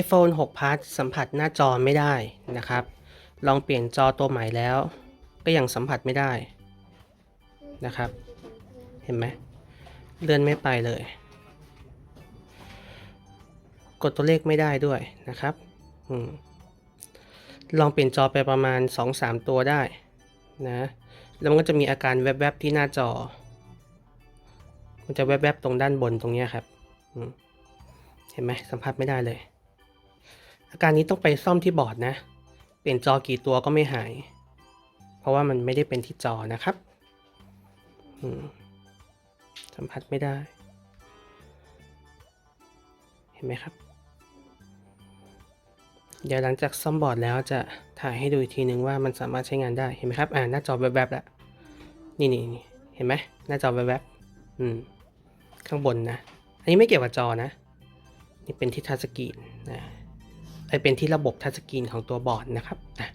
iPhone 6 Plus สัมผัสหน้าจอไม่ได้นะครับ ลองเปลี่ยนจอตัวใหม่แล้ว ก็ยังสัมผัสไม่ได้นะครับ เห็นไหมเลื่อนไม่ไปเลย กดตัวเลขไม่ได้ด้วยนะครับอลองเปลี่ยนจอไปประมาณ 2-3 ตัวได้นะแล้วมันก็จะมีอาการแวบๆที่หน้าจอ มันจะแวบๆตรงด้านบนตรงนี้ครับเห็นไหมสัมผัสไม่ได้เลย อาการนี้ต้องไปซ่อมที่บอร์ดนะ เปลี่ยนจอกี่ตัวก็ไม่หาย เพราะว่ามันไม่ได้เป็นที่จอนะครับสัมผัสไม่ได้ เห็นไหมครับ เดี๋ยวหลังจากซ่อมบอร์ดแล้วจะถ่ายให้ดูอีกทีนึงว่ามันสามารถใช้งานได้ เห็นไหมครับ อ่าหน้าจอแวบๆแล้วนี่นี่นี่เห็นไหมหน้าจอแวบๆอืม ข้างบนนะ อันนี้ไม่เกี่ยวกับจอนะ นี่เป็นที่ทัชสกรีนนะ เป็นที่ระบบทัชสกรีนของตัวบอร์ดนะครับนะ